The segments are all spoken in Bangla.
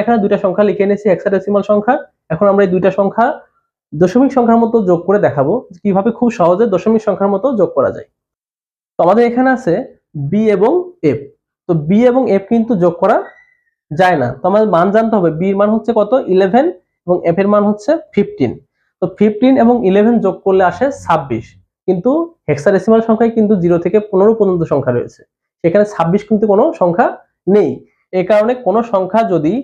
এখানে দুইটা সংখ্যা লিখে এনেছি হেক্সাডেসিমাল সংখ্যা। এখন আমরা এই দুইটা সংখ্যা দশমিক সংখ্যার মতো যোগ করে দেখাবো কীভাবে খুব সহজে দশমিক সংখ্যার মতো যোগ করা যায়। তো আমাদের এখানে আছে বি এবং এফ তো বি এবং এফ কিন্তু যোগ করা যায় না। তো আমাদের মান জানতে হবে বি এর মান হচ্ছে কত? ইলেভেন এবং এফ এর মান হচ্ছে ফিফটিন তো ফিফটিন এবং ইলেভেন যোগ করলে আসে ছাব্বিশ। কিন্তু হেক্সাডেসিমাল সংখ্যায় কিন্তু জিরো থেকে পনেরো পর্যন্ত সংখ্যা রয়েছে। সেখানে ছাব্বিশ কিন্তু কোনো সংখ্যা নেই। এই কারণে কোনো সংখ্যা যদি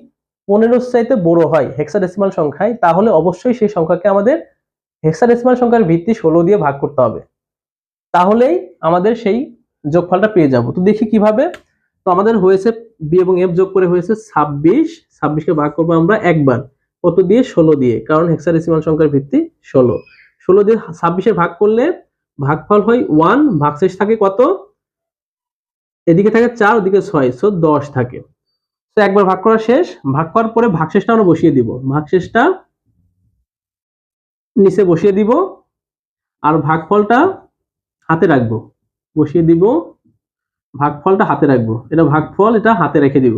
পনেরোর চাইতে বড় হয় হেক্সাডেসিমাল সংখ্যায়, তাহলে অবশ্যই সেই সংখ্যাকে আমাদের হেক্সাডেসিমাল সংখ্যার ভিত্তি ষোলো দিয়ে ভাগ করতে হবে। তাহলেই আমাদের সেই যোগফলটা পেয়ে যাব। তো দেখি কীভাবে। তো আমাদের হয়েছে বি এবং এফ যোগ করে হয়েছে ছাব্বিশ। ছাব্বিশকে ভাগ করব আমরা একবার। কত দিয়ে? ষোলো দিয়ে, কারণ হেক্সাডেসিমাল সংখ্যার ভিত্তি ষোলো। ষোলো দিয়ে ছাব্বিশে ভাগ করলে ভাগফল হয় ওয়ান ভাগশেষ থাকে কত? এদিকে থাকে চার, ওদিকে ছয় সো দশ থাকে। তো একবার ভাগ করা শেষ। ভাগ করার পরে ভাগশেষটা আমরা বসিয়ে দিব। ভাগশেষটা নিচে বসিয়ে দিব আর ভাগফলটা হাতে রাখব। বসিয়ে দিব, ভাগফলটা হাতে রাখব। এটা ভাগফল, এটা হাতে রেখে দিব।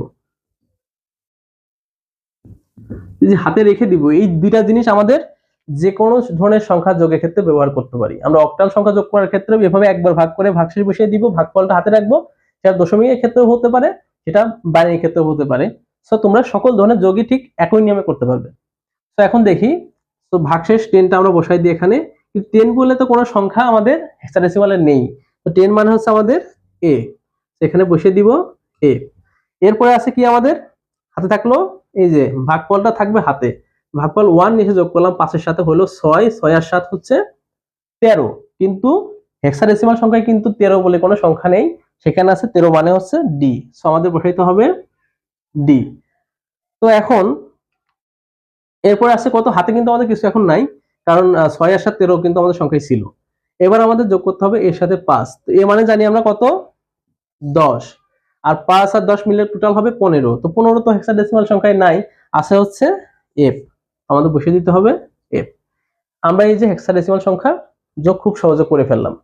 যে হাতে রেখে দিব, এই দুইটা জিনিস আমাদের যে কোনো ধরনের সংখ্যা যোগের ক্ষেত্রে ব্যবহার করতে পারি। আমরা অক্টাল সংখ্যা যোগ করার ক্ষেত্রে এভাবে একবার ভাগ করে ভাগশেষ বসিয়ে দিব, ভাগফলটা হাতে রাখব। সেটা দশমিকের ক্ষেত্রেও হতে পারে। সেটা বাইরের ক্ষেত্রে হতে পারে। সো তোমরা সকল ধরনের যোগই ঠিক একই নিয়মে করতে পারবে। তো এখন দেখি। তো ভাগশেষ টেনটা আমরা বসাই দিই এখানে। টেন বলে তো কোনো সংখ্যা আমাদের হেক্সাডেসিমালে নেই। তো টেন মানে হচ্ছে আমাদের এ এখানে বসিয়ে দিব এ এরপরে আছে কি আমাদের? হাতে থাকল এই যে ভাগফলটা থাকবে হাতে। ভাগফল ওয়ান নিচে যোগ করলাম পাঁচের সাথে হলো ছয়। ছয় আর সাত হচ্ছে তেরো। কিন্তু হেক্সাডেসিমাল সংখ্যায় কিন্তু তেরো বলে কোনো সংখ্যা নেই। সেখানে আছে তেরো মানে হচ্ছে ডি সো আমাদের বসাইতে হবে ডি তো এখন, এরপরে আছে কত? হাতে কিন্তু আমাদের কিছু এখন নাই, কারণ ছয় আর সাত তেরো কিন্তু আমাদের সংখ্যায় ছিল। এবার আমাদের যোগ করতে হবে এর সাথে পাঁচ। তো এ মানে জানি আমরা কত? দশ। আর পাঁচ আর দশ মিলে টোটাল হবে পনেরো। তো পনেরো তো হেক্সাডেসিমাল সংখ্যায় নাই, আছে হচ্ছে এফ আমাদের বসিয়ে দিতে হবে এফ আমরা এই যে হেক্সাডেসিমাল সংখ্যা যোগ খুব সহজে করে ফেললাম।